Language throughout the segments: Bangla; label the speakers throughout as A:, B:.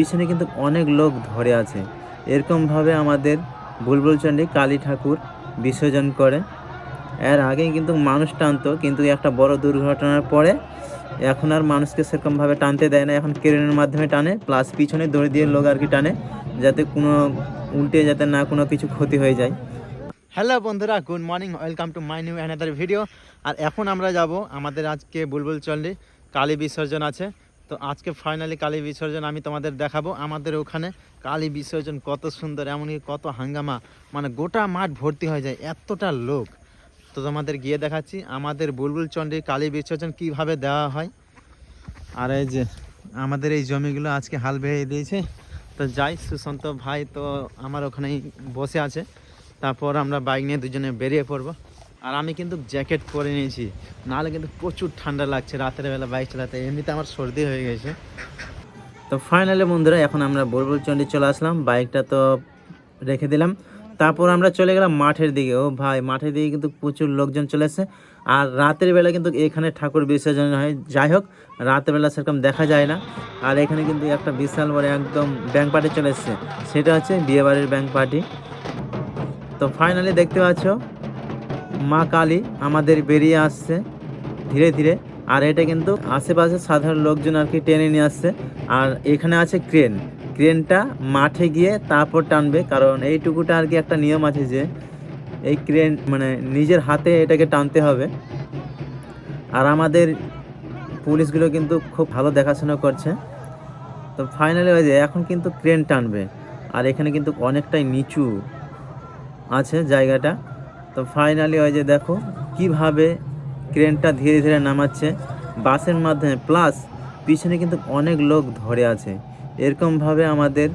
A: পিছনে কিন্তু অনেক লোক ধরে আছে। এরকমভাবে আমাদের বুলবুল বুলবুলচণ্ডী কালী ঠাকুর বিসর্জন করে। এর আগে কিন্তু মানুষ টানতো, কিন্তু একটা বড় দুর্ঘটনার পরে এখন আর মানুষকে সেরকমভাবে টানতে দেয় না। এখন ক্রেনের মাধ্যমে টানে প্লাস পিছনে দড়ি দিয়ে লোক আর কি টানে, যাতে কোনো উল্টে যাতে না কোনো কিছু ক্ষতি হয়ে যায়।
B: হ্যালো বন্ধুরা good morning welcome to my new another video আর এখন আমরা যাব আমাদের আজকে বুলবুল চন্ডী কালী বিসর্জন আছে। তো আজকে ফাইনালি কালী বিসর্জন আমি তোমাদের দেখাবো। আমাদের ওখানে কালী বিসর্জন কত সুন্দর, এমনকি কত হাঙ্গামা। মানে গোটা মাঠ ভর্তি হয়ে যায়, এতটা লোক। তো তোমাদের গিয়ে দেখাচ্ছি, আমাদের বুলবুল চন্ডীর কালী বিসর্জন কীভাবে দেওয়া হয়। আর এই যে আমাদের এই জমিগুলো আজকে হাল বেয়ে দিয়েছে। তো যাই, সুশান্ত ভাই তো আমার ওখানেই বসে আছে। তারপর আমরা বাইক নিয়ে দুজনে বেরিয়ে পড়ব। আর আমি কিন্তু জ্যাকেট পরে নিয়েছি। নাহলে কিন্তু প্রচুর ঠান্ডা লাগছে, রাতের বেলা বাইক চালাতে। এমনিতে আমার সর্দি হয়ে গেছে।
A: তো ফাইনালি বন্ধুরা, এখন আমরা বুলবুল চন্ডী চলে আসলাম। বাইকটা তো রেখে দিলাম। তারপর আমরা চলে গেলাম মাঠের দিকে। ও ভাই, মাঠের দিকে কিন্তু প্রচুর লোকজন চলে এসেছে আর রাতের বেলা কিন্তু এখানে ঠাকুর বিসর্জন হয়। যাই হোক, রাতের বেলা সেরকম দেখা যায় না। আর এখানে কিন্তু একটা বিশাল বড় একদম ব্যাংক পার্টি চলে এসেছে। সেটা হচ্ছে বিয়েবাড়ির ব্যাংক পার্টি তো ফাইনালি দেখতে পাচ্ছ মা কালী আমাদের বেরিয়ে আসছে ধীরে ধীরে। আর এটা কিন্তু আশেপাশে সাধারণ লোকজন আর কি টেনে নিয়ে আসছে। আর এখানে আছে ক্রেন। ক্রেনটা মাঠে গিয়ে তারপর টানবে। কারণ এইটুকুটা আর কি একটা নিয়ম আছে যে এই ক্রেন মানে নিজের হাতে এটাকে টানতে হবে। আর আমাদের পুলিশগুলো কিন্তু খুব ভালো দেখাশোনা করছে। তো ফাইনালি হয়ে যায়, এখন কিন্তু ক্রেন টানবে। আর এখানে কিন্তু অনেকটাই নিচু আছে জায়গাটা। তো ফাইনালি ওই যে দেখো, কীভাবে ক্রেনটা ধীরে ধীরে নামাচ্ছে। বাসের মাধ্যমে প্লাস পিছনে কিন্তু অনেক লোক ধরে আছে। এরকমভাবে আমাদের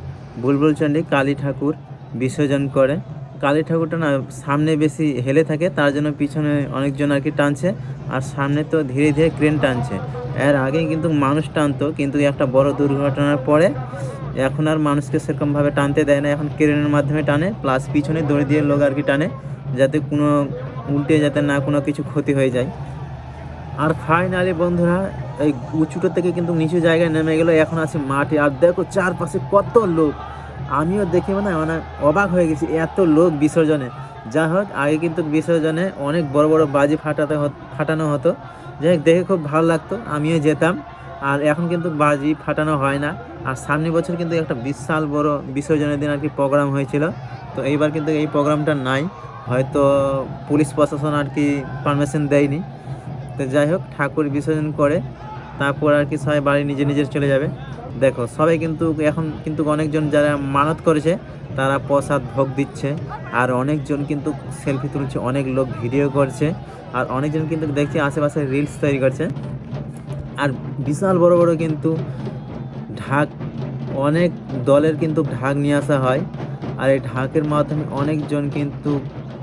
A: বুলবুলচণ্ডী কালী ঠাকুর বিসর্জন করে। কালী ঠাকুরটা না সামনে বেশি হেলে থাকে, তার জন্য পিছনে অনেকজন আর কি টানছে, আর সামনে তো ধীরে ধীরে ক্রেন টানছে। এর আগে কিন্তু মানুষ টানতো, কিন্তু একটা বড় দুর্ঘটনার পরে এখন আর মানুষকে সেরকমভাবে টানতে দেয় না। এখন ক্রেনের মাধ্যমে টানে প্লাস পিছনে দড়ি দিয়ে লোক আর কি টানে। যাতে কোনো উল্টে যাতে না কোনো কিছু ক্ষতি হয়ে যায়। আর ফাইনালি বন্ধুরা, এই উঁচুটো থেকে কিন্তু নিচু জায়গায় নেমে গেলো, এখন আছে মাঠে। আর দেখো চারপাশে কত লোক। আমিও দেখে মানে মানে অবাক হয়ে গেছি, এত লোক বিসর্জনে। যা হোক, আগে কিন্তু বিসর্জনে অনেক বড় বড় বাজি ফাটাতে ফাটানো হতো। যাই দেখে খুব ভালো লাগতো, আমিও যেতাম। আর এখন কিন্তু বাজি ফাটানো হয় না। আর সামনে বছর কিন্তু একটা বিশাল বড় বিসর্জনের দিন আর কি প্রোগ্রাম হয়েছিল। তো এইবার কিন্তু এই প্রোগ্রামটা নাই। হয়তো পুলিশ প্রশাসন আর কি পারমিশন দেয়নি। তো যাই হোক, ঠাকুর বিসর্জন করে, তারপর আর কি সবাই বাড়ি নিজে নিজের চলে যাবে। দেখো, সবাই কিন্তু এখন কিন্তু অনেকজন যারা মানত করেছে, তারা প্রসাদ ভোগ দিচ্ছে, আর অনেকজন কিন্তু সেলফি তুলছে, অনেক লোক ভিডিও করছে, আর অনেকজন কিন্তু দেখছি আশেপাশে রিলস তৈরি করছে। আর বিশাল বড় বড় কিন্তু ঢাক, অনেক দলের কিন্তু ঢাক নিয়ে আসা হয়, আর এই ঢাকের মাধ্যমে অনেকজন কিন্তু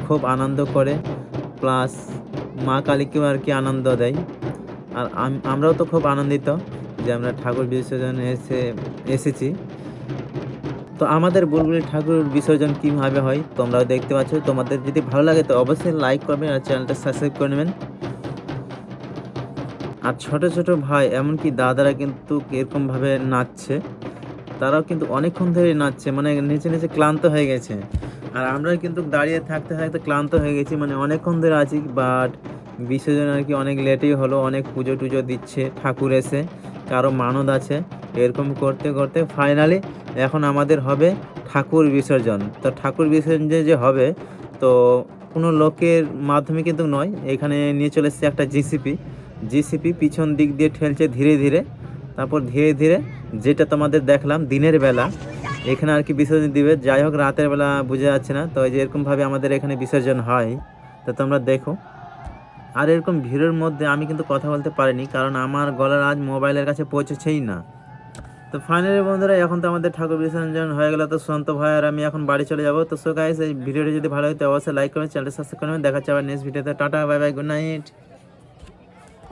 A: খুব আনন্দ করে প্লাস মা কালীকেও আর কি আনন্দ দেয়। আর আমরাও তো খুব আনন্দিত যে আমরা ঠাকুর বিসর্জনে এসে, এসেছি। তো আমাদের বুলবুলি ঠাকুর বিসর্জন কীভাবে হয় তোমরাও দেখতে পাচ্ছ। তোমাদের যদি ভালো লাগে তো অবশ্যই লাইক করবেন আর চ্যানেলটা সাবস্ক্রাইব করে নেবেন। আর ছোট ছোট ভাই, এমনকি দাদারা কিন্তু এরকমভাবে নাচছে। তারাও কিন্তু অনেকক্ষণ ধরে নাচছে মানে নিচে নিচে ক্লান্ত হয়ে গেছে। আর আমরা কিন্তু দাঁড়িয়ে থাকতে থাকতে ক্লান্ত হয়ে গেছি মানে অনেকক্ষণ ধরে আছি বাট বিসর্জন আর কি অনেক লেটেই হলো, অনেক পুজো টুজো দিচ্ছে ঠাকুর এসে, কারও মানদ আছে। এরকম করতে করতে ফাইনালি এখন আমাদের হবে ঠাকুর বিসর্জন। তো ঠাকুর বিসর্জন যে- হবে, তো কোনো লোকের মাধ্যমে কিন্তু নয়, এখানে নিয়ে চলে এসেছে একটা জিসিপি। জিসিপি পিছন দিক দিয়ে ঠেলছে ধীরে ধীরে, তারপর ধীরে ধীরে যেটা তোমাদের দেখলাম, দিনের বেলা। এখানে আর কি বিসর্জন দিবে। যাই হোক, রাতের বেলা বোঝা যাচ্ছে না। তো এই যে এরকমভাবে আমাদের এখানে বিসর্জন হয়, তো তোমরা দেখো। আর এরকম ভিড়ের মধ্যে আমি কিন্তু কথা বলতে পারিনি, কারণ আমার গলার আজ মোবাইলের কাছে পৌঁছেছেই না। তো ফাইনালি বন্ধুরা, এখন তো আমাদের ঠাকুর বিসর্জন হয়ে গেল। তো সন্ত ভাই আর আমি এখন বাড়ি চলে যাব। তো সো গাইস এই ভিডিওটি যদি ভালো হয়, তো অবশ্যই লাইক করবেন চ্যানেলটা সাবস্ক্রাইব করবেন। দেখা আবার নেক্সট ভিডিওতে tata bye bye good night